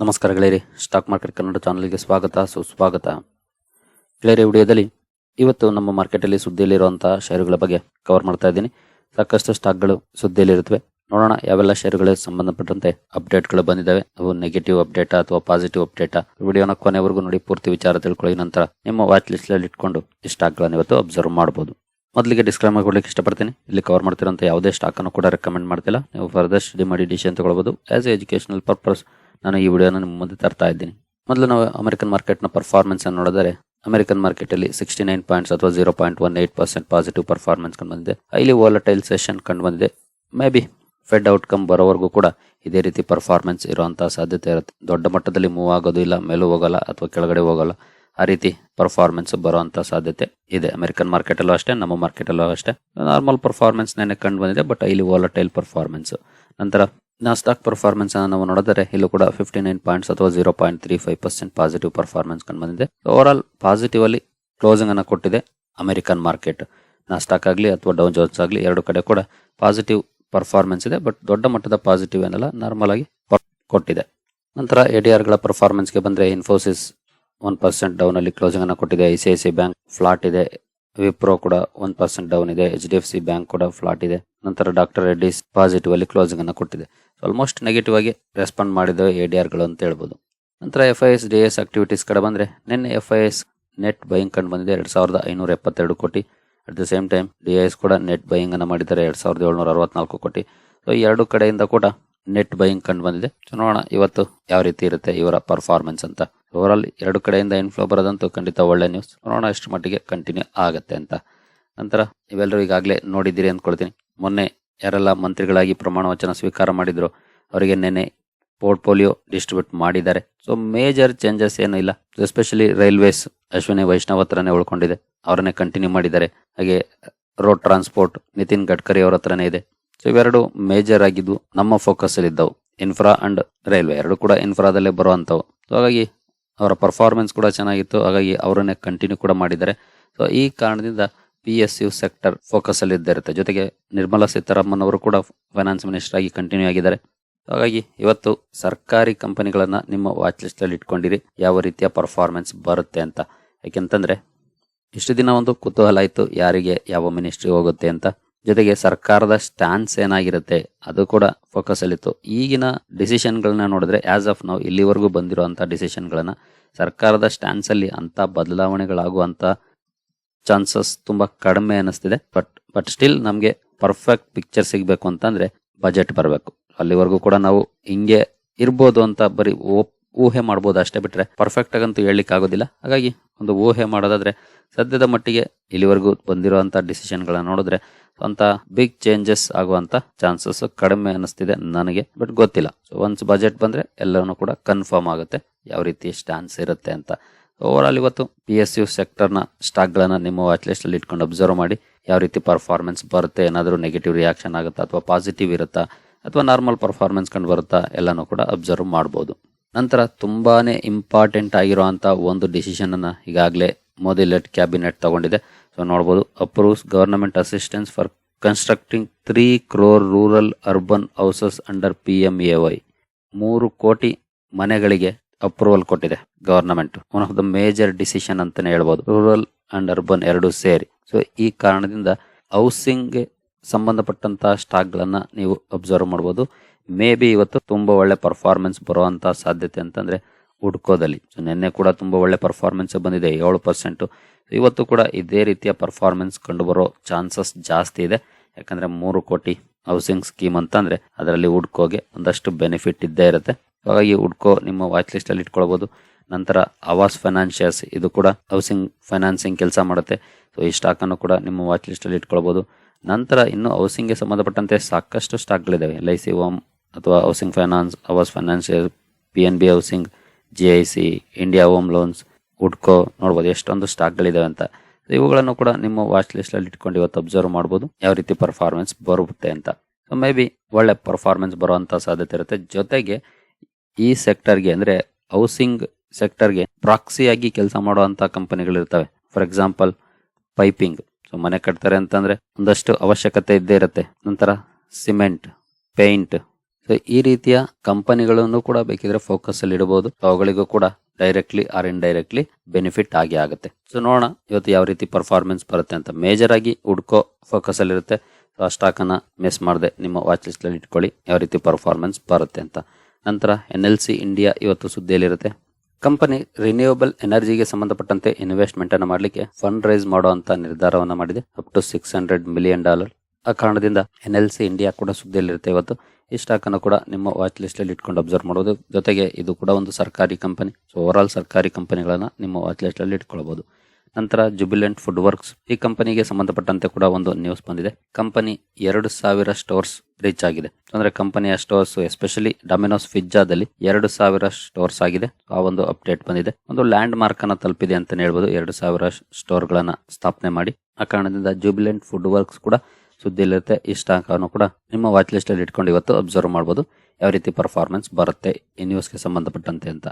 ನಮಸ್ಕಾರ ಗೆಳೆಯರಿ stock market Kannada ಚಾನಲ್ಗೆ ಸ್ವಾಗತ, ಸುಸ್ವಾಗತ. ಗೆಳೆಯರಿ, ವಿಡಿಯೋದಲ್ಲಿ ಇವತ್ತು ನಮ್ಮ ಮಾರ್ಕೆಟಲ್ಲಿ ಸುದ್ದಿಯಲ್ಲಿರುವಂತಹ ಷೇರುಗಳ ಬಗ್ಗೆ ಕವರ್ ಮಾಡ್ತಾ ಇದ್ದೀನಿ. ಸಾಕಷ್ಟು ಸ್ಟಾಕ್ಗಳು ಸುದ್ದಿಯಲ್ಲಿರುತ್ತವೆ. ನೋಡೋಣ ಯಾವೆಲ್ಲ ಷೇರುಗಳಿಗೆ ಸಂಬಂಧಪಟ್ಟಂತೆ ಅಪ್ಡೇಟ್ಗಳು ಬಂದಿದ್ದಾವೆ. ಅವು ನೆಗೆಟಿವ್ ಅಪ್ಡೇಟ್ ಅಥವಾ ಪಾಸಿಟಿವ್ ಅಪ್ಡೇಟ್ ವಿಡಿಯೋನ ಕೊನೆವರೆಗೂ ನೋಡಿ, ಪೂರ್ತಿ ವಿಚಾರ ತಿಳ್ಕೊಳ್ಳಿ. ನಂತರ ನಿಮ್ಮ ವಾಚ್ ಲಿಸ್ಟ್ ಅಲ್ಲಿ ಇಟ್ಕೊಂಡು ಈ ಸ್ಟಾಕ್ಗಳನ್ನು ಇವತ್ತು ಅಬ್ಸರ್ವ್ ಮಾಡಬಹುದು ಮೊದಲಿಗೆ ಡಿಸ್ಕ್ಲೈಮರ್ ಕೊಡ್ಲಿಕ್ಕೆ ಇಷ್ಟಪಡ್ತೀನಿ. ಇಲ್ಲಿ ಕವರ್ ಮಾಡ್ತಿರೋಂಥ ಯಾವುದೇ ಸ್ಟಾಕನ್ನು ಕೂಡ ರೆಕಮೆಂಡ್ ಮಾಡ್ತಿಲ್ಲ. ನೀವು ಫರ್ದರ್ ಸ್ಟಡಿ ಮಾಡಿ ಡಿಸಿಷನ್ ತಗೊಳ್ಬೋದು. ಆಸ್ ಎಜುಕೇಶನಲ್ ಪರ್ಪಸ್ ನಾನು ಈ ವಿಡಿಯೋನ ನಿಮ್ಮ ಮುಂದೆ ತರ್ತಾ ಇದ್ದೀನಿ. ಮೊದಲು ನಾವು ಅಮೆರಿಕನ್ ಮಾರ್ಕೆಟ್ನ ಪರ್ಫಾರ್ಮೆನ್ಸ್ ಅನ್ನು ನೋಡಿದರೆ, ಅಮೆರಿಕನ್ ಮಾರ್ಕೆಟ್ ಅಲ್ಲಿ ಸಿಕ್ಸ್ಟಿ ನೈನ್ ಪಾಯಿಂಟ್ಸ್ ಅಥವಾ zero point one eight percent positive performance ಕಂಡು ಬಂದಿದೆ. ಹೈಲಿ ವಾಲಟೈಲ್ ಸೆಷನ್ ಕಂಡು ಬಂದಿದೆ. ಮೇ ಬಿ ಫೆಡ್ ಔಟ್ಕಮ್ ಬರೋವರೆಗೂ ಕೂಡ ಇದೇ ರೀತಿ ಪರ್ಫಾರ್ಮೆನ್ಸ್ ಇರುವಂತಹ ಸಾಧ್ಯತೆ ಇರುತ್ತೆ. ದೊಡ್ಡ ಮಟ್ಟದಲ್ಲಿ ಮೂವ್ ಆಗೋದು ಇಲ್ಲ, ಮೇಲೂ ಹೋಗಲ್ಲ ಅಥವಾ ಕೆಳಗಡೆ ಹೋಗಲ್ಲ, ಆ ರೀತಿ ಪರ್ಫಾರ್ಮೆನ್ಸ್ ಬರುವಂತ ಸಾಧ್ಯತೆ ಇದೆ. ಅಮೆರಿಕನ್ ಮಾರ್ಕೆಟ್ ಅಲ್ಲೂ ಅಷ್ಟೇ, ನಮ್ಮ ಮಾರ್ಕೆಟ್ ಅಲ್ಲೂ ಅಷ್ಟೇ. ನಾರ್ಮಲ್ ಪರ್ಫಾರ್ಮೆನ್ಸ್ ನೆನೆ ಕಂಡು ಬಂದಿದೆ ಬಟ್ ಇಲ್ಲಿ ವಾಲಟೈಲ್ ಪರ್ಫಾರ್ಮೆನ್ಸ್ ನಂತರ ನಾಸ್ಟಾಕ್ ಪರ್ಫಾರ್ಮೆನ್ಸ್ ಅನ್ನು ನಾವು ನೋಡಿದರೆ ಇಲ್ಲೂ ಕೂಡ ಫಿಫ್ಟಿ ನೈನ್ ಪಾಯಿಂಟ್ಸ್ ಅಥವಾ zero point three five percent positive performance ಕಂಡು ಬಂದಿದೆ ಓವರ್ ಆಲ್ ಪಾಸಿಟಿವ್ ಅಲ್ಲಿ ಕ್ಲೋಸಿಂಗ್ ಅನ್ನು ಕೊಟ್ಟಿದೆ ಅಮೆರಿಕನ್ ಮಾರ್ಕೆಟ್ ನಾಸ್ಟಾಕ್ ಆಗಲಿ ಅಥವಾ ಡೌನ್ ಜೋನ್ಸ್ ಆಗಲಿ ಎರಡು ಕಡೆ ಕೂಡ ಪಾಸಿಟಿವ್ ಪರ್ಫಾರ್ಮೆನ್ಸ್ ಇದೆ. ಬಟ್ ದೊಡ್ಡ ಮಟ್ಟದ ಪಾಸಿಟಿವ್ ಏನಲ್ಲ ನಾರ್ಮಲ್ ಆಗಿ ಕೊಟ್ಟಿದೆ. ನಂತರ ಎ ಗಳ ಪರ್ಫಾರ್ಮೆನ್ಸ್ಗೆ ಬಂದರೆ ಇನ್ಫೋಸಿಸ್ ಒನ್ ಪರ್ಸೆಂಟ್ ಡೌನ್ ಅಲ್ಲಿ ಕ್ಲೋಸಿಂಗ್ ಅನ್ನು ಕೊಟ್ಟಿದೆ. I C I C bank flat ಇದೆ. ವಿಪ್ರೋ ಕೂಡ ಒನ್ ಪರ್ಸೆಂಟ್ ಡೌನ್ ಇದೆ. H D F C bank ಕೂಡ ಫ್ಲಾಟ್ ಇದೆ. ನಂತರ ಡಾಕ್ಟರ್ ರೆಡ್ಡಿಸ್ ಪಾಸಿಟಿವ್ ಅಲ್ಲಿ ಕ್ಲೋಸಿಂಗ್ ಅನ್ನು ಕೊಟ್ಟಿದೆ. ಆಲ್ಮೋಸ್ಟ್ ನೆಗೆಟಿವ್ ಆಗಿ ರೆಸ್ಪಾಂಡ್ ಮಾಡಿದ ಎ ಡಿ ಗಳು ಅಂತ ಹೇಳ್ಬೋದು. ನಂತರ F I S D S activities ಕಡೆ ಬಂದರೆ ನಿನ್ನೆ F I S net buying ಕಂಡು ಬಂದಿದೆ. ಎರಡು ಸಾವಿರದ ಐನೂರ ಎಪ್ಪತ್ತೆರಡು ಕೋಟಿ. At the same time D S ಕೂಡ ನೆಟ್ ಬೈಯಿಂಗ್ ಅನ್ನು ಮಾಡಿದ್ದಾರೆ. ಎರಡು ಸಾವಿರದ ಏಳ್ನೂರ ಅರವತ್ನಾಲ್ಕು ಕೋಟಿ. ಸೊ ಎರಡು ಕಡೆಯಿಂದ ಕೂಡ ನೆಟ್ ಬೈಯಿಂಗ್ ಕಂಡು ಬಂದಿದೆ. ನೋಡೋಣ ಇವತ್ತು ಯಾವ ರೀತಿ ಇರುತ್ತೆ ಇವರ ಪರ್ಫಾರ್ಮೆನ್ಸ್ ಅಂತ. ಓವರ್ ಆಲ್ ಎರಡು ಕಡೆಯಿಂದ ಇನ್ಫ್ಲೋ ಬರೋದಂತೂ ಖಂಡಿತ ಒಳ್ಳೆ ನ್ಯೂಸ್ ನೋಡೋಣ ಎಷ್ಟು ಮಟ್ಟಿಗೆ ಕಂಟಿನ್ಯೂ ಆಗುತ್ತೆ ಅಂತ. ನಂತರ, ಇವೆಲ್ಲರೂ ಈಗಾಗಲೇ ನೋಡಿದ್ದೀರಿ ಅಂದ್ಕೊಳ್ತೀನಿ. ಮೊನ್ನೆ ಯಾರೆಲ್ಲ ಮಂತ್ರಿಗಳಾಗಿ ಪ್ರಮಾಣ ವಚನ ಸ್ವೀಕಾರ ಮಾಡಿದ್ರು ಅವರಿಗೆ ನೆನೆ ಪೋರ್ಟ್ಫೋಲಿಯೋ ಡಿಸ್ಟ್ರಿಬ್ಯೂಟ್ ಮಾಡಿದ್ದಾರೆ. ಸೊ ಮೇಜರ್ ಚೇಂಜಸ್ ಏನೂ ಇಲ್ಲ. ಎಸ್ಪೆಷಲಿ ರೈಲ್ವೇಸ್ ಅಶ್ವಿನಿ ವೈಷ್ಣವ್ ಹತ್ರನೇ ಉಳ್ಕೊಂಡಿದೆ. ಅವರನ್ನೇ ಕಂಟಿನ್ಯೂ ಮಾಡಿದ್ದಾರೆ. ಹಾಗೆ ರೋಡ್ ಟ್ರಾನ್ಸ್ಪೋರ್ಟ್ ನಿತಿನ್ ಗಡ್ಕರಿ ಅವರ ಹತ್ರನೇ ಇದೆ. ಸೊ ಇವೆರಡು ಮೇಜರ್ ಆಗಿದ್ದು ನಮ್ಮ ಫೋಕಸ್ ಅಲ್ಲಿ ಇದ್ದವು. ಇನ್ಫ್ರಾ ಅಂಡ್ ರೈಲ್ವೆ ಎರಡು ಕೂಡ ಇನ್ಫ್ರಾದಲ್ಲೇ ಬರುವಂತವು ಸೊ ಹಾಗಾಗಿ ಅವರ ಪರ್ಫಾರ್ಮೆನ್ಸ್ ಕೂಡ ಚೆನ್ನಾಗಿತ್ತು. ಹಾಗಾಗಿ ಅವರನ್ನೇ ಕಂಟಿನ್ಯೂ ಕೂಡ ಮಾಡಿದ್ದಾರೆ. ಸೊ ಈ ಕಾರಣದಿಂದ P S U sector focus ಅಲ್ಲಿ ಇದ್ದಿರುತ್ತೆ. ಜೊತೆಗೆ ನಿರ್ಮಲಾ ಸೀತಾರಾಮನ್ ಅವರು ಕೂಡ ಫೈನಾನ್ಸ್ ಮಿನಿಸ್ಟರ್ ಆಗಿ ಕಂಟಿನ್ಯೂ ಆಗಿದ್ದಾರೆ. ಹಾಗಾಗಿ ಇವತ್ತು ಸರ್ಕಾರಿ ಕಂಪನಿಗಳನ್ನ ನಿಮ್ಮ ವಾಚ್ ಲಿಸ್ಟ್ ಅಲ್ಲಿ ಇಟ್ಕೊಂಡಿರಿ. ಯಾವ ರೀತಿಯ ಪರ್ಫಾರ್ಮೆನ್ಸ್ ಬರುತ್ತೆ ಅಂತ. ಯಾಕೆಂತಂದ್ರೆ, ಇಷ್ಟು ದಿನ ಒಂದು ಕುತೂಹಲ ಇತ್ತು, ಯಾರಿಗೆ ಯಾವ ಮಿನಿಸ್ಟ್ರಿ ಹೋಗುತ್ತೆ ಅಂತ. ಜೊತೆಗೆ ಸರ್ಕಾರದ ಸ್ಟ್ಯಾನ್ಸ್ ಏನಾಗಿರುತ್ತೆ, ಅದು ಕೂಡ ಫೋಕಸ್ ಅಲ್ಲಿತ್ತು ಈಗಿನ ಡಿಸಿಷನ್ಗಳನ್ನ ನೋಡಿದ್ರೆ ಆಸ್ ಆಫ್ ನಾವು ಇಲ್ಲಿವರೆಗೂ ಬಂದಿರುವಂಥ ಡಿಸಿಷನ್ಗಳನ್ನ ಸರ್ಕಾರದ ಸ್ಟ್ಯಾನ್ಸ್ ಅಲ್ಲಿ ಅಂತ ಬದಲಾವಣೆಗಳಾಗುವಂತ ಚಾನ್ಸಸ್ ತುಂಬಾ ಕಡಿಮೆ ಅನಿಸ್ತಿದೆ ಬಟ್ ಬಟ್ ಸ್ಟಿಲ್ ನಮಗೆ ಪರ್ಫೆಕ್ಟ್ ಪಿಕ್ಚರ್ ಸಿಗಬೇಕು ಅಂತಂದ್ರೆ ಬಜೆಟ್ ಬರಬೇಕು. ಅಲ್ಲಿವರೆಗೂ ಕೂಡ ನಾವು ಹಿಂಗೆ ಇರ್ಬೋದು ಅಂತ ಬರೀ ಊಹೆ ಮಾಡ್ಬೋದು ಅಷ್ಟೇ ಬಿಟ್ರೆ ಪರ್ಫೆಕ್ಟ್ ಆಗಂತೂ ಹೇಳಲಿಕ್ಕೆ ಆಗೋದಿಲ್ಲ. ಹಾಗಾಗಿ ಒಂದು ಊಹೆ ಮಾಡೋದಾದ್ರೆ ಸದ್ಯದ ಮಟ್ಟಿಗೆ ಇಲ್ಲಿವರೆಗೂ ಬಂದಿರುವಂತ ಡಿಸಿಷನ್ಗಳನ್ನ ನೋಡಿದ್ರೆ ಅಂತ ಬಿಗ್ ಚೇಂಜಸ್ ಆಗುವಂತ ಚಾನ್ಸಸ್ ಕಡಿಮೆ ಅನಿಸ್ತಿದೆ ನನಗೆ. ಬಟ್ ಗೊತ್ತಿಲ್ಲ. ಸೊ ಒನ್ಸ್ ಬಜೆಟ್ ಬಂದ್ರೆ ಎಲ್ಲವೂ ಕೂಡ ಕನ್ಫರ್ಮ್ ಆಗುತ್ತೆ. ಯಾವ ರೀತಿ ಸ್ಟ್ಯಾನ್ಸ್ ಇರುತ್ತೆ ಅಂತ. ಓವರ್ ಇವತ್ತು ಪಿ ಎಸ್ ಯು ಸೆಕ್ಟರ್ನ ಸ್ಟಾಕ್ಗಳನ್ನು ನಿಮ್ಮ ವಾಚ್ ಲಿಸ್ಟಲ್ಲಿ ಇಟ್ಕೊಂಡು ಅಬ್ಸರ್ವ್ ಮಾಡಿ ಯಾವ ರೀತಿ ಪರ್ಫಾರ್ಮೆನ್ಸ್ ಬರುತ್ತೆ, ಏನಾದರೂ ನೆಗೆಟಿವ್ ರಿಯಾಕ್ಷನ್ ಆಗುತ್ತಾ ಅಥವಾ ಪಾಸಿಟಿವ್ ಇರುತ್ತಾ ಅಥವಾ ನಾರ್ಮಲ್ ಪರ್ಫಾರ್ಮೆನ್ಸ್ ಕಂಡು ಬರುತ್ತಾ ಎಲ್ಲನೂ ಕೂಡ ಅಬ್ಸರ್ವ್ ಮಾಡ್ಬೋದು. ನಂತರ ತುಂಬಾ ಇಂಪಾರ್ಟೆಂಟ್ ಆಗಿರುವಂತ ಒಂದು ಡಿಸಿಷನನ್ನು ಈಗಾಗಲೇ ಮೋದಿ ಲೆಟ್ ಕ್ಯಾಬಿನೆಟ್ ತಗೊಂಡಿದೆ. ಸೊ ನೋಡ್ಬೋದು approves government assistance for constructing three crore rural urban houses under P M A Y ಮೂರು ಕೋಟಿ ಮನೆಗಳಿಗೆ ಅಪ್ರೂವಲ್ ಕೊಟ್ಟಿದೆ government one of the major decision ಅಂತಾನೆ ಹೇಳ್ಬೋದು. ರೂರಲ್ ಅಂಡ್ ಅರ್ಬನ್ ಎರಡು ಸೇರಿ. ಸೊ ಈ ಕಾರಣದಿಂದ ಹೌಸಿಂಗ್ ಸಂಬಂಧಪಟ್ಟಂತಹ ಸ್ಟಾಕ್ ಗಳನ್ನ ನೀವು ಅಬ್ಸರ್ವ್ ಮಾಡಬಹುದು ಮೇ ಬಿ ಇವತ್ತು ತುಂಬಾ ಒಳ್ಳೆ ಪರ್ಫಾರ್ಮೆನ್ಸ್ ಬರುವಂತಹ ಸಾಧ್ಯತೆ ಅಂತಂದ್ರೆ ಹುಡ್ಕೋದಲ್ಲಿ ಸೊ ನಿನ್ನೆ ಕೂಡ ತುಂಬಾ ಒಳ್ಳೆ ಪರ್ಫಾರ್ಮೆನ್ಸ್ ಬಂದಿದೆ, ಏಳು ಪರ್ಸೆಂಟ್ ಇವತ್ತು ಕೂಡ ಇದೇ ರೀತಿಯ ಪರ್ಫಾರ್ಮೆನ್ಸ್ ಕಂಡುಬರೋ ಚಾನ್ಸಸ್ ಜಾಸ್ತಿ ಇದೆ. ಯಾಕಂದ್ರೆ ಮೂರು ಕೋಟಿ ಹೌಸಿಂಗ್ ಸ್ಕೀಮ್ ಅಂತಂದ್ರೆ ಅದರಲ್ಲಿ ಹುಡ್ಕೋಗೆ ಒಂದಷ್ಟು ಬೆನಿಫಿಟ್ ಇದ್ದೇ ಇರುತ್ತೆ. ಹಾಗಾಗಿ ಹುಡ್ಕೋ, ನಿಮ್ಮ ವಾಚ್ ಲಿಸ್ಟ್ ಅಲ್ಲಿ ಇಟ್ಕೊಳ್ಬಹುದು ನಂತರ ಆವಾಸ್ ಫೈನಾನ್ಷಿಯರ್ಸ್ ಇದು ಕೂಡ ಹೌಸಿಂಗ್ ಫೈನಾನ್ಸಿಂಗ್ ಕೆಲಸ ಮಾಡುತ್ತೆ. ಸೊ ಈ ಸ್ಟಾಕ್ ಅನ್ನು ಕೂಡ ನಿಮ್ಮ ವಾಚ್ ಲಿಸ್ಟ್ ಅಲ್ಲಿ ಇಟ್ಕೊಳ್ಬಹುದು ನಂತರ ಇನ್ನು ಹೌಸಿಂಗ್ಗೆ ಸಂಬಂಧಪಟ್ಟಂತೆ ಸಾಕಷ್ಟು ಸ್ಟಾಕ್ಗಳಿದ್ದಾವೆ ಎಲ್ ಐ ಸಿ ಓಮ್ ಅಥವಾ housing finance Aavas financier P N B housing G I C India home loans ಹುಡ್ಕೋ ನೋಡ್ಬೋದು. ಎಷ್ಟೊಂದು ಸ್ಟಾಕ್ಗಳಿದಾವೆ ಅಂತ. ಇವುಗಳನ್ನು ಕೂಡ ನಿಮ್ಮ ವಾಚ್ ಲಿಸ್ಟ್ ಅಲ್ಲಿ ಇಟ್ಕೊಂಡು ಇವತ್ತು ಅಬ್ಸರ್ವ್ ಮಾಡ್ಬೋದು. ಯಾವ ರೀತಿ ಪರ್ಫಾರ್ಮೆನ್ಸ್ ಬರುತ್ತೆ ಅಂತ. ಸೊ ಮೇ ಬಿ ಒಳ್ಳೆ ಪರ್ಫಾರ್ಮೆನ್ಸ್ ಬರುವಂತ ಸಾಧ್ಯತೆ ಇರುತ್ತೆ. ಜೊತೆಗೆ ಈ ಸೆಕ್ಟರ್ಗೆ ಅಂದ್ರೆ ಹೌಸಿಂಗ್ ಸೆಕ್ಟರ್ಗೆ ಪ್ರಾಕ್ಸಿಯಾಗಿ ಕೆಲಸ ಮಾಡುವಂತ ಕಂಪನಿಗಳು ಇರ್ತವೆ. For example piping. ಸೊ ಮನೆ ಕಟ್ತಾರೆ ಅಂತಂದ್ರೆ ಒಂದಷ್ಟು ಅವಶ್ಯಕತೆ ಇದ್ದೇ ಇರುತ್ತೆ. ನಂತರ ಸಿಮೆಂಟ್ ಪೇಂಟ್ ಸೊ ಈ ರೀತಿಯ ಕಂಪನಿಗಳನ್ನು ಕೂಡ ಬೇಕಿದ್ರೆ ಫೋಕಸ್ ಅಲ್ಲಿ ಇಡಬಹುದು ಅವುಗಳಿಗೂ ಕೂಡ ಡೈರೆಕ್ಟ್ಲಿ ಆರ್ ಇಂಡೈರೆಕ್ಟ್ಲಿ ಬೆನಿಫಿಟ್ ಆಗಿ ಆಗುತ್ತೆ. ಸೊ ನೋಡೋಣ ಇವತ್ತು ಯಾವ ರೀತಿ ಪರ್ಫಾರ್ಮೆನ್ಸ್ ಬರುತ್ತೆ ಅಂತ. ಮೇಜರ್ ಆಗಿ ಹುಡ್ಕೋ ಫೋಕಸ್ ಅಲ್ಲಿ ಇರುತ್ತೆ. ಸೊ ಆ ಸ್ಟಾಕ್ ಅನ್ನ ಮಿಸ್ ಮಾಡದೆ ನಿಮ್ಮ ವಾಚ್ ಲಿಸ್ಟ್ ಅಲ್ಲಿ ಇಟ್ಕೊಳ್ಳಿ. ಯಾವ ರೀತಿ ಪರ್ಫಾರ್ಮೆನ್ಸ್ ಬರುತ್ತೆ ಅಂತ. ನಂತರ ಎನ್ ಎಲ್ ಸಿ ಇಂಡಿಯಾ ಇವತ್ತು ಸುದ್ದಿಯಲ್ಲಿರುತ್ತೆ. ಕಂಪನಿ ರಿನ್ಯೂವಬಲ್ ಎನರ್ಜಿಗೆ ಸಂಬಂಧಪಟ್ಟಂತೆ ಇನ್ವೆಸ್ಟ್ಮೆಂಟ್ ಅನ್ನು ಮಾಡಲಿಕ್ಕೆ ಫಂಡ್ ರೈಸ್ ಮಾಡುವಂತ ನಿರ್ಧಾರವನ್ನು ಮಾಡಿದೆ. Up to six hundred million dollar. ಆ ಕಾರಣದಿಂದ ಎನ್ ಎಲ್ ಸಿ ಇಂಡಿಯಾ ಕೂಡ ಸುದ್ದಿಯಲ್ಲಿರುತ್ತೆ ಇವತ್ತು. ಈ ಸ್ಟಾಕ್ ಅನ್ನು ಕೂಡ ನಿಮ್ಮ ವಾಚ್ ಲಿಸ್ಟ್ ಅಲ್ಲಿ ಇಟ್ಕೊಂಡು ಅಬ್ಸರ್ವ್ ಮಾಡೋದು. ಜೊತೆಗೆ ಇದು ಕೂಡ ಒಂದು ಸರ್ಕಾರಿ ಕಂಪನಿ. ಸೊ ಓವರ್ ಸರ್ಕಾರಿ ಕಂಪನಿಗಳನ್ನ ನಿಮ್ಮ ವಾಚ್ ಲಿಸ್ಟ್ ಅಲ್ಲಿ ಇಟ್ಕೊಳ್ಬಹುದು ನಂತರ ಜುಬಿಲೆಂಟ್ ಫುಡ್ ವರ್ಕ್ಸ್ ಈ ಕಂಪನಿಗೆ ಸಂಬಂಧಪಟ್ಟಂತೆ ಕೂಡ ಒಂದು ನ್ಯೂಸ್ ಬಂದಿದೆ. ಕಂಪನಿ ಎರಡು ಸಾವಿರ ಸ್ಟೋರ್ಸ್ ರೀಚ್ ಆಗಿದೆ. ಅಂದ್ರೆ ಕಂಪನಿಯ ಸ್ಟೋರ್ಸ್ ಎಸ್ಪೆಷಲಿ ಡೊಮಿನೋಸ್ ಫಿಜ್ಜಾದಲ್ಲಿ ಎರಡು ಸಾವಿರ ಸ್ಟೋರ್ಸ್ ಆಗಿದೆ. ಆ ಒಂದು ಅಪ್ಡೇಟ್ ಬಂದಿದೆ. ಒಂದು ಲ್ಯಾಂಡ್ ಮಾರ್ಕ್ ಅನ್ನ ತಲುಪಿದೆ ಅಂತ ಹೇಳ್ಬೋದು. ಎರಡು ಸಾವಿರ ಸ್ಟೋರ್ ಗಳನ್ನ ಸ್ಥಾಪನೆ ಮಾಡಿ. ಆ ಕಾರಣದಿಂದ ಜುಬಿಲೆಂಟ್ ಫುಡ್ ವರ್ಕ್ಸ್ ಕೂಡ ಸುದ್ದಿಯಲ್ಲಿರುತ್ತೆ. ಈ ಸ್ಟಾಕ್ ಕೂಡ ನಿಮ್ಮ ವಾಚ್ ಲಿಸ್ಟ್ ಅಲ್ಲಿ ಇಟ್ಕೊಂಡು ಇವತ್ತು ಅಬ್ಸರ್ವ್ ಮಾಡಬಹುದು ಯಾವ ರೀತಿ ಪರ್ಫಾರ್ಮೆನ್ಸ್ ಬರುತ್ತೆ ಈ ನ್ಯೂಸ್ಗೆ ಸಂಬಂಧಪಟ್ಟಂತೆ ಅಂತ.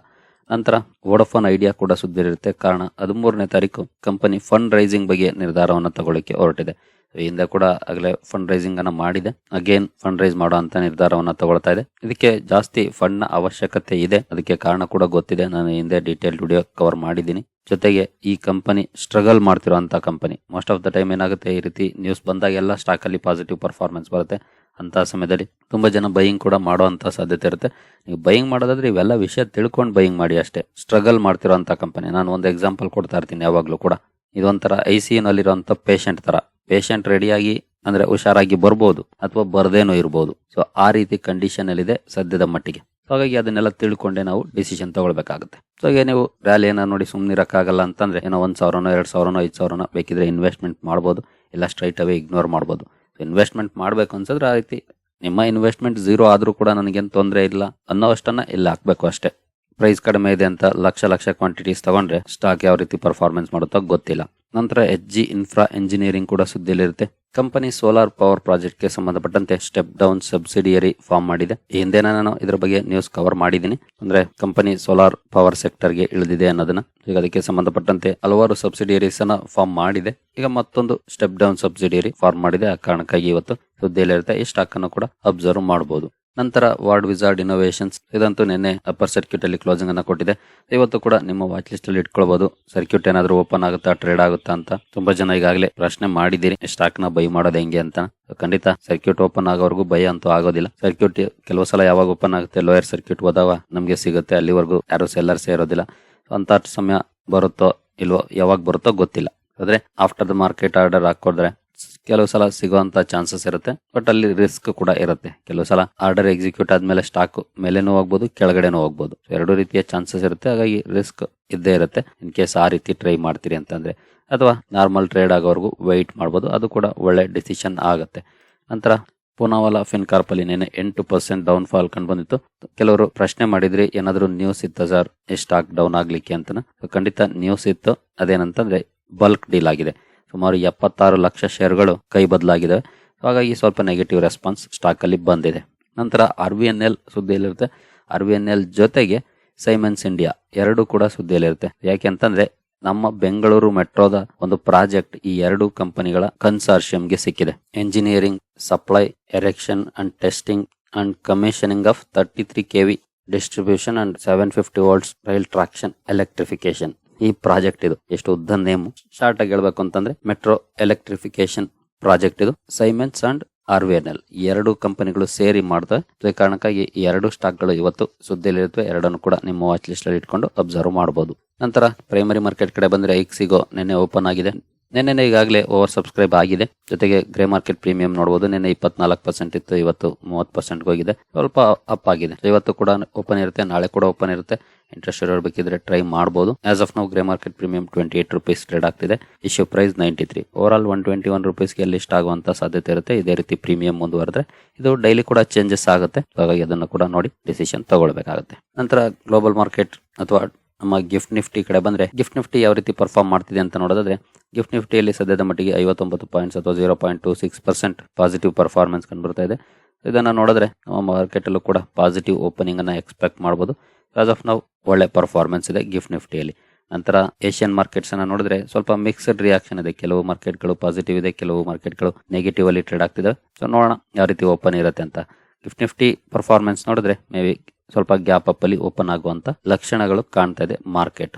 ನಂತರ ವೋಡಫೋನ್ ಐಡಿಯಾ ಕೂಡ ಸುದ್ದಿ ಇರುತ್ತೆ ಕಾರಣ ಹದಿಮೂರನೇ ತಾರೀಕು ಕಂಪನಿ ಫಂಡ್ ರೈಸಿಂಗ್ ಬಗ್ಗೆ ನಿರ್ಧಾರವನ್ನು ತಗೊಳ್ಳಿಕ್ಕೆ ಹೊರಟಿದೆ. ಹಿಂದೆ ಕೂಡ ಆಗಲೇ ಫಂಡ್ ರೈಸಿಂಗ್ ಅನ್ನು ಮಾಡಿದೆ. ಅಗೇನ್ ಫಂಡ್ ರೈಸ್ ಮಾಡೋ ಅಂತ ನಿರ್ಧಾರವನ್ನ ತಗೊಳ್ತಾ ಇದೆ. ಇದಕ್ಕೆ ಜಾಸ್ತಿ ಫಂಡ್ನ ಅವಶ್ಯಕತೆ ಇದೆ. ಅದಕ್ಕೆ ಕಾರಣ ಕೂಡ ಗೊತ್ತಿದೆ. ನಾನು ಹಿಂದೆ ಡೀಟೇಲ್ ವಿಡಿಯೋ ಕವರ್ ಮಾಡಿದ್ದೀನಿ. ಜೊತೆಗೆ ಈ company struggle ಮಾಡ್ತಿರುವಂತ company most of the time ಏನಾಗುತ್ತೆ? ಈ ರೀತಿ ನ್ಯೂಸ್ ಬಂದಾಗ ಎಲ್ಲ ಸ್ಟಾಕ್ ಅಲ್ಲಿ ಪಾಸಿಟಿವ್ ಪರ್ಫಾರ್ಮೆನ್ಸ್ ಬರುತ್ತೆ. ಅಂತ ಸಮಯದಲ್ಲಿ ತುಂಬಾ ಜನ ಬೈಯಿಂಗ್ ಕೂಡ ಮಾಡುವಂತ ಸಾಧ್ಯತೆ ಇರುತ್ತೆ. ನೀವು ಬೈಯಿಂಗ್ ಮಾಡೋದಾದ್ರೆ ಇವೆಲ್ಲ ವಿಷಯ ತಿಳ್ಕೊಂಡು ಬೈಯಿಂಗ್ ಮಾಡಿ ಅಷ್ಟೇ. ಸ್ಟ್ರಗಲ್ ಮಾಡ್ತಿರೋ ಅಂಥ ಕಂಪನಿ ನಾನು ಒಂದು ಎಕ್ಸಾಂಪಲ್ ಕೊಡ್ತಾ ಇರ್ತೀನಿ ಯಾವಾಗಲೂ ಕೂಡ. ಇದೊಂಥರ ಐ ಸಿ ನಲ್ಲಿರುವಂತ ಪೇಷಂಟ್ ತರ. ಪೇಷಂಟ್ ರೆಡಿಯಾಗಿ ಅಂದ್ರೆ ಹುಷಾರಾಗಿ ಬರ್ಬೋದು ಅಥವಾ ಬರ್ದೇನೂ ಇರ್ಬೋದು. ಸೊ ಆ ರೀತಿ ಕಂಡೀಷನ್ ಅಲ್ಲಿದೆ ಸದ್ಯದ ಮಟ್ಟಿಗೆ. ಸೊ ಹಾಗಾಗಿ ಅದನ್ನೆಲ್ಲ ತಿಳ್ಕೊಂಡೆ ನಾವು ಡಿಸಿಷನ್ ತಗೊಳ್ಬೇಕಾಗುತ್ತೆ. ಸೊ ಹಾಗೆ ನೀವು ರ್ಯಾಲಿಯನ್ನ ನೋಡಿ ಸುಮ್ಮನಿರಕ್ಕಾಗಲ್ಲ ಅಂತಂದ್ರೆ ಏನೋ ಒಂದ್ ಸಾವಿರನೋ, ಎರಡ್ ಸಾವಿರನೋ, ಐದು ಸಾವಿರನೋ ಬೇಕಿದ್ರೆ ಇನ್ವೆಸ್ಟ್ಮೆಂಟ್ ಮಾಡ್ಬೋದು. ಇಲ್ಲ ಸ್ಟ್ರೈಟ್ ಅವೇ ಇಗ್ನೋರ್ ಮಾಡ್ಬೋದು. ಇನ್ವೆಸ್ಟ್ಮೆಂಟ್ ಮಾಡಬೇಕು ಅನ್ಸಿದ್ರೆ ಆ ರೀತಿ ನಿಮ್ಮ ಇನ್ವೆಸ್ಟ್ಮೆಂಟ್ ಜೀರೋ ಆದರೂ ಕೂಡ ನನಗೇನು ತೊಂದರೆ ಇಲ್ಲ ಅನ್ನೋ ಅಷ್ಟನ್ನ ಇಲ್ಲಿ ಹಾಕ್ಬೇಕು ಅಷ್ಟೇ. ಪ್ರೈಸ್ ಕಡಿಮೆ ಇದೆ ಅಂತ ಲಕ್ಷ ಲಕ್ಷ ಕ್ವಾಂಟಿಟೀಸ್ ತಗೊಂಡ್ರೆ ಸ್ಟಾಕ್ ಯಾವ ರೀತಿ ಪರ್ಫಾರ್ಮೆನ್ಸ್ ಮಾಡುತ್ತೋ ಗೊತ್ತಿಲ್ಲ. ನಂತರ ಎಚ್ ಜಿ ಇನ್ಫ್ರಾ ಇಂಜಿನಿಯರಿಂಗ್ ಕೂಡ ಸುದ್ದಿಯಲ್ಲಿರುತ್ತೆ. ಕಂಪನಿ ಸೋಲಾರ್ ಪವರ್ ಪ್ರಾಜೆಕ್ಟ್ಗೆ ಸಂಬಂಧಪಟ್ಟಂತೆ ಸ್ಟೆಪ್ ಡೌನ್ ಸಬ್ಸಿಡಿಯರಿ ಫಾರ್ಮ್ ಮಾಡಿದೆ. ಹಿಂದೆನ ನಾನು ಇದರ ಬಗ್ಗೆ ನ್ಯೂಸ್ ಕವರ್ ಮಾಡಿದ್ದೀನಿ. ಅಂದ್ರೆ ಕಂಪನಿ ಸೋಲಾರ್ ಪವರ್ ಸೆಕ್ಟರ್ಗೆ ಇಳಿದಿದೆ ಅನ್ನೋದನ್ನ. ಈಗ ಅದಕ್ಕೆ ಸಂಬಂಧಪಟ್ಟಂತೆ ಹಲವಾರು ಸಬ್ಸಿಡಿಯರೀಸ್ ಅನ್ನ ಫಾರ್ಮ್ ಮಾಡಿದೆ. ಈಗ ಮತ್ತೊಂದು ಸ್ಟೆಪ್ ಡೌನ್ ಸಬ್ಸಿಡಿಯರಿ ಫಾರ್ಮ್ ಮಾಡಿದೆ. ಆ ಕಾರಣಕ್ಕಾಗಿ ಇವತ್ತು ಸುದ್ದಿಯಲ್ಲಿರುತ್ತೆ. ಈ ಸ್ಟಾಕ್ ಅನ್ನು ಕೂಡ ಅಬ್ಸರ್ವ್ ಮಾಡಬಹುದು ನಂತರ ವಾರ್ಡ್ ವಿಸಾರ್ಡ್ ಇನೋವೇಷನ್ಸ್ ಇದಂತೂ ನಿನ್ನೆ ಅಪ್ಪರ್ ಸರ್ಕ್ಯೂಟ್ ಅಲ್ಲಿ ಕ್ಲೋಸಿಂಗ್ ಅನ್ನ ಕೊಟ್ಟಿದೆ. ಇವತ್ತು ಕೂಡ ನಿಮ್ಮ ವಾಚ್ ಲಿಸ್ಟ್ ಅಲ್ಲಿ ಇಟ್ಕೊಳ್ಬಹುದು ಸರ್ಕ್ಯೂಟ್ ಏನಾದ್ರೂ ಓಪನ್ ಆಗುತ್ತಾ ಟ್ರೇಡ್ ಆಗುತ್ತಾ ಅಂತ ತುಂಬಾ ಜನ ಈಗಾಗಲೇ ಪ್ರಶ್ನೆ ಮಾಡಿದ್ದೀರಿ. ಸ್ಟಾಕ್ನ ಬೈ ಮಾಡೋದು ಹೆಂಗೆ ಅಂತ. ಖಂಡಿತ ಸರ್ಕ್ಯೂಟ್ ಓಪನ್ ಆಗೋವರೆಗೂ ಭಯ ಅಂತೂ ಆಗೋದಿಲ್ಲ. ಸರ್ಕ್ಯೂಟ್ ಕೆಲವು ಸಲ ಯಾವಾಗ ಓಪನ್ ಆಗುತ್ತೆ ಲೋಯರ್ ಸರ್ಕ್ಯೂಟ್ ಹೋದಾವ ನಮಗೆ ಸಿಗುತ್ತೆ. ಅಲ್ಲಿವರೆಗೂ ಯಾರು ಸೆಲ್ಲರ್ ಸೇರೋದಿಲ್ಲ ಅಂತ ಸಮಯ ಬರುತ್ತೋ ಇಲ್ವೋ, ಯಾವಾಗ ಬರುತ್ತೋ ಗೊತ್ತಿಲ್ಲ. ಆದ್ರೆ ಆಫ್ಟರ್ ದ ಮಾರ್ಕೆಟ್ ಆರ್ಡರ್ ಹಾಕೋದ್ರೆ ಕೆಲವು ಸಲ ಸಿಗುವಂತ ಚಾನ್ಸಸ್ ಇರುತ್ತೆ. ಬಟ್ ಅಲ್ಲಿ ರಿಸ್ಕ್ ಕೂಡ ಇರುತ್ತೆ. ಕೆಲವು ಸಲ ಆರ್ಡರ್ ಎಕ್ಸಿಕ್ಯೂಟ್ ಆದ್ಮೇಲೆ ಸ್ಟಾಕ್ ಮೇಲೆನೂ ಹೋಗ್ಬೋದು, ಕೆಳಗಡೆನೂ ಹೋಗ್ಬೋದು. ಎರಡು ರೀತಿಯ ಚಾನ್ಸಸ್ ಇರುತ್ತೆ. ಹಾಗಾಗಿ ರಿಸ್ಕ್ ಇದ್ದೇ ಇರುತ್ತೆ. ಇನ್ ಕೇಸ್ ಆ ರೀತಿ ಟ್ರೈ ಮಾಡ್ತೀರಿ ಅಂತಂದ್ರೆ, ಅಥವಾ ನಾರ್ಮಲ್ ಟ್ರೇಡ್ ಆಗೋವರೆಗೂ ವೆಯ್ಟ್ ಮಾಡ್ಬೋದು. ಅದು ಕೂಡ ಒಳ್ಳೆ ಡಿಸಿಷನ್ ಆಗುತ್ತೆ. ನಂತರ ಪೂನಾವಾಲಾ ಫಿನ್ಕಾರ್ಪ್ ಅಲ್ಲಿ ನೆನೆ ಎಂಟು ಪರ್ಸೆಂಟ್ ಡೌನ್ ಫಾಲ್ ಕಂಡು ಬಂದಿತ್ತು. ಕೆಲವರು ಪ್ರಶ್ನೆ ಮಾಡಿದ್ರಿ, ಏನಾದರೂ ನ್ಯೂಸ್ ಇತ್ತ ಸರ್ ಸ್ಟಾಕ್ ಡೌನ್ ಆಗ್ಲಿಕ್ಕೆ ಅಂತ ಖಂಡಿತ ನ್ಯೂಸ್ ಇತ್ತು. ಅದೇನಂತಂದ್ರೆ ಬಲ್ಕ್ ಡೀಲ್ ಆಗಿದೆ. ಸುಮಾರು ಎಪ್ಪತ್ತಾರು ಲಕ್ಷ ಶೇರ್ಗಳು ಕೈ ಬದಲಾಗಿದೆ. ಹಾಗಾಗಿ ಸ್ವಲ್ಪ ನೆಗೆಟಿವ್ ರೆಸ್ಪಾನ್ಸ್ ಸ್ಟಾಕ್ ಅಲ್ಲಿ ಬಂದಿದೆ. ನಂತರ ಆರ್ ವಿ ಎನ್ ಎಲ್ ಸುದ್ದಿಯಲ್ಲಿರುತ್ತೆ. ಆರ್ ವಿ ಎನ್ ಎಲ್ ಜೊತೆಗೆ ಸೈಮನ್ಸ್ ಇಂಡಿಯಾ ಎರಡು ಕೂಡ ಸುದ್ದಿಯಲ್ಲಿರುತ್ತೆ. ಯಾಕೆ ಅಂತಂದ್ರೆ ನಮ್ಮ ಬೆಂಗಳೂರು ಮೆಟ್ರೋದ ಒಂದು ಪ್ರಾಜೆಕ್ಟ್ ಈ ಎರಡು ಕಂಪನಿಗಳ ಕನ್ಸಾರ್ಷಿಯಂಗೆ ಸಿಕ್ಕಿದೆ. Engineering supply erection and testing and commissioning of thirty three KV distribution and seven fifty volts rail traction electrification ಈ ಪ್ರಾಜೆಕ್ಟ್ ಇದು. ಎಷ್ಟು ಉದ್ದ ನೇಮು? ಶಾರ್ಟ್ ಆಗಿ ಹೇಳ್ಬೇಕು ಅಂತಂದ್ರೆ ಮೆಟ್ರೋ ಎಲೆಕ್ಟ್ರಿಫಿಕೇಶನ್ ಪ್ರಾಜೆಕ್ಟ್ ಇದು. ಸೈಮೆನ್ಸ್ ಅಂಡ್ ಆರ್ ಎಲ್ ಎರಡು ಕಂಪನಿಗಳು ಸೇರಿ ಮಾಡ್ತವೆ. ಈ ಕಾರಣಕ್ಕಾಗಿ ಎರಡು ಸ್ಟಾಕ್ಗಳು ಇವತ್ತು ಸುದ್ದಿಯಲ್ಲಿರುತ್ತವೆ. ಎರಡನ್ನು ಕೂಡ ನಿಮ್ಮ ವಾಚ್ ಲಿಸ್ಟ್ ಅಲ್ಲಿ ಇಟ್ಕೊಂಡು ಅಬ್ಸರ್ವ್ ಮಾಡಬಹುದು ನಂತರ ಪ್ರೈಮರಿ ಮಾರ್ಕೆಟ್ ಕಡೆ ಬಂದ್ರೆ ಐಕ್ಸಿಗೋ ನಿನ್ನೆ ಓಪನ್ ಆಗಿದೆ. ನಿನ್ನೆ ಈಗಾಗಲೇ ಓವರ್ ಸಬ್ಸ್ಕ್ರೈಬ್ ಆಗಿದೆ. ಜೊತೆಗೆ ಗ್ರೇ ಮಾರ್ಕೆಟ್ ಪ್ರೀಮಿಯಂ ನೋಡಬಹುದು ನಿನ್ನೆ ಇಪ್ಪತ್ನಾಲ್ಕು ಪರ್ಸೆಂಟ್ ಇತ್ತು, ಇವತ್ತು ಮೂವತ್ತು ಪರ್ಸೆಂಟ್ ಹೋಗಿದೆ. ಸ್ವಲ್ಪ ಅಪ್ ಆಗಿದೆ. ಇವತ್ತು ಕೂಡ ಓಪನ್ ಇರುತ್ತೆ, ನಾಳೆ ಕೂಡ ಓಪನ್ ಇರುತ್ತೆ. ಇಂಟ್ರೆಸ್ಟ್ ಇರೋರು ಟ್ರೈ ಮಾಡಬಹುದು ಆಸ್ ಆಫ್ ನಾವು grey market premium twenty eight rupees trade ಆಗ್ತಿದೆ. Issue price ninety three over all one twenty one ರುಪೀಸ್ಗೆ list ಆಗುವಂತ ಸಾಧ್ಯತೆ ಇರುತ್ತೆ. ಇದೇ ರೀತಿ ಪ್ರೀಮಿಯಂ ಮುಂದುವರೆದ್ರೆ ಇದು ಡೈಲಿ ಕೂಡ ಚೇಂಜಸ್ ಆಗುತ್ತೆ. ಹಾಗಾಗಿ ಅದನ್ನು ಕೂಡ ನೋಡಿ ಡಿಸಿಷನ್ ತಗೊಳ್ಬೇಕಾಗುತ್ತೆ. ನಂತರ ಗ್ಲೋಬಲ್ ಮಾರ್ಕೆಟ್ ಅಥವಾ ನಮ್ಮ ಗಿಫ್ಟ್ ನಿಫ್ಟಿ ಕಡೆ ಬಂದರೆ ಗಿಫ್ಟ್ ನಿಫ್ಟಿ ಯಾವ ರೀತಿ ಪರ್ಫಾರ್ಮ್ ಮಾಡ್ತಿದೆ ಅಂತ ನೋಡೋದಾದ್ರೆ ಗಿಫ್ಟ್ ನಿಫ್ಟಿಯಲ್ಲಿ ಸದ್ಯದ ಮಟ್ಟಿಗೆ ಐವತ್ತೊಂಬತ್ತು ಪಾಯಿಂಟ್ಸ್ ಅಥವಾ zero point two six percent positive performance ಕಂಡುಬರ್ತಾ ಇದೆ. ಇದನ್ನು ನೋಡಿದ್ರೆ ನಮ್ಮ ಮಾರ್ಕೆಟಲ್ಲೂ ಕೂಡ ಪಾಸಿಟಿವ್ ಓಪನಿಂಗನ್ನು ಎಕ್ಸ್ಪೆಕ್ಟ್ ಮಾಡ್ಬೋದು. ಆಸ್ ಆಫ್ ನಾವು ಒಳ್ಳೆ ಪರ್ಫಾರ್ಮೆನ್ಸ್ ಇದೆ ಗಿಫ್ಟ್ ನಿಫ್ಟಿಯಲ್ಲಿ ನಂತರ ಏಷ್ಯನ್ ಮಾರ್ಕೆಟ್ಸನ್ನು ನೋಡಿದ್ರೆ ಸ್ವಲ್ಪ ಮಿಕ್ಸ್ಡ್ ರಿಯಾಕ್ಷನ್ ಇದೆ. ಕೆಲವು ಮಾರ್ಕೆಟ್ಗಳು ಪಾಸಿಟಿವ್ ಇದೆ, ಕೆಲವು ಮಾರ್ಕೆಟ್ಗಳು ನೆಗೆಟಿವ್ ಅಲ್ಲಿ ಟ್ರೇಡ್ ಆಗ್ತಿದೆ ಸೊ ನೋಡೋಣ ಯಾವ ರೀತಿ ಓಪನ್ ಇರುತ್ತೆ ಅಂತ. ಗಿಫ್ಟ್ ನಿಫ್ಟಿ ಪರ್ಫಾರ್ಮೆನ್ಸ್ ನೋಡಿದ್ರೆ ಮೇ ಬಿ ಸ್ವಲ್ಪ ಗ್ಯಾಪ್ ಅಪ್ ಅಲ್ಲಿ ಓಪನ್ ಆಗುವಂತ ಲಕ್ಷಣಗಳು ಕಾಣ್ತಾ ಇದೆ ಮಾರ್ಕೆಟ್.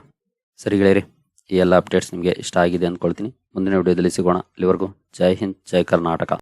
ಸರಿ ಗೆಳೆಯರಿ, ಈ ಎಲ್ಲ ಅಪ್ಡೇಟ್ಸ್ ನಿಮಗೆ ಇಷ್ಟ ಆಗಿದೆ ಅಂದ್ಕೊಳ್ತೀನಿ ಮುಂದಿನ ವಿಡಿಯೋದಲ್ಲಿ ಸಿಗೋಣ. ಇಲ್ಲಿವರೆಗೂ ಜೈ ಹಿಂದ್, ಜೈ ಕರ್ನಾಟಕ.